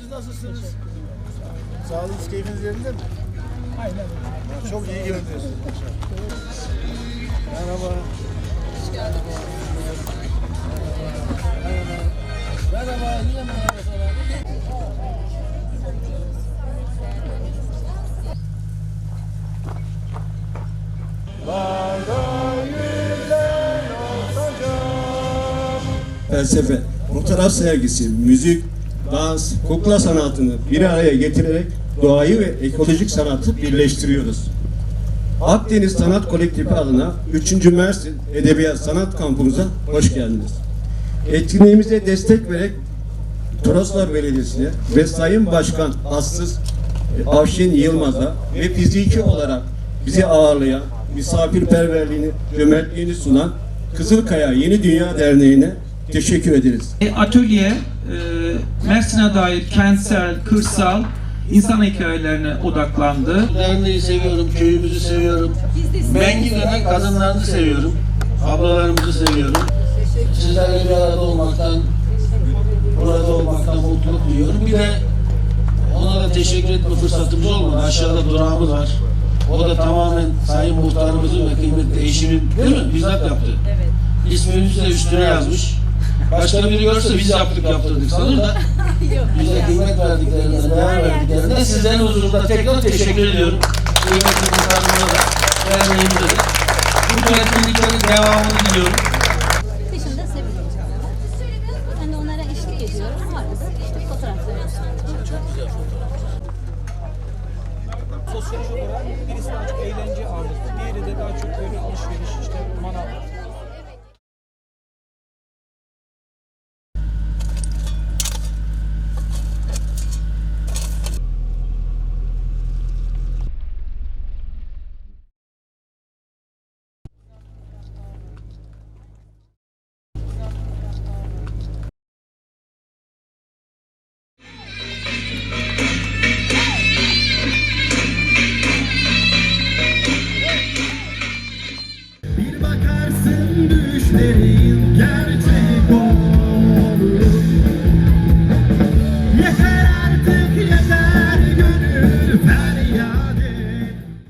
siz nasılsınız? Sağlığınız, keyfiniz yerinde mi? Aynen. Çok iyi görünüyorsunuz. Merhaba. Merhaba. Merhaba. Yine merhaba. Bayda yüzen olacak. felsefe, fotoğraf sergisi, müzik, dans, kukla sanatını bir araya getirerek doğayı ve ekolojik sanatı birleştiriyoruz. Akdeniz Sanat Kolektifi adına 3. Mersin Edebiyat Sanat Kampımıza hoş geldiniz. Etkinliğimize destek vererek Toroslar Belediyesi'ne ve Sayın Başkan Assız Avşin Yılmaz'a ve fiziki olarak bizi ağırlayan, misafirperverliğini, cömertliğini sunan Kızılkaya Yeni Dünya Derneği'ne teşekkür ederiz. E, Atölye e, Mersin'e dair kentsel, kırsal insan hikayelerine odaklandı. Derneği seviyorum, köyümüzü seviyorum. Mengile'nin kadınlarını seviyorum. Ablalarımızı seviyorum. Sizlerle bir arada olmaktan, burada olmaktan mutluluk duyuyorum. Bir de ona da teşekkür etme fırsatımız olmadı. Aşağıda durağımız var. O da tamamen Sayın Muhtarımızın ve kıymetli eşimin değil mi? Bizzat yaptı. Evet. İsmimizi de üstüne yazmış. Başka biri görse biz yaptık yaptırdık sanır da bize kıymet verdiklerinden, değer verdiklerinden sizlerin huzurunda tekrar teşekkür ediyorum. Kıymetli muhtarımıza da, derneğimize de. Bu etkinliklerin devamını diliyorum. Dışında seviyorum. Ben de onlara eşlik ediyorum. Arkada işte fotoğraflarımız. Sosyolojik olarak birisi daha çok eğlence ağırlıklı, diğeri de daha çok böyle alışveriş, işte manav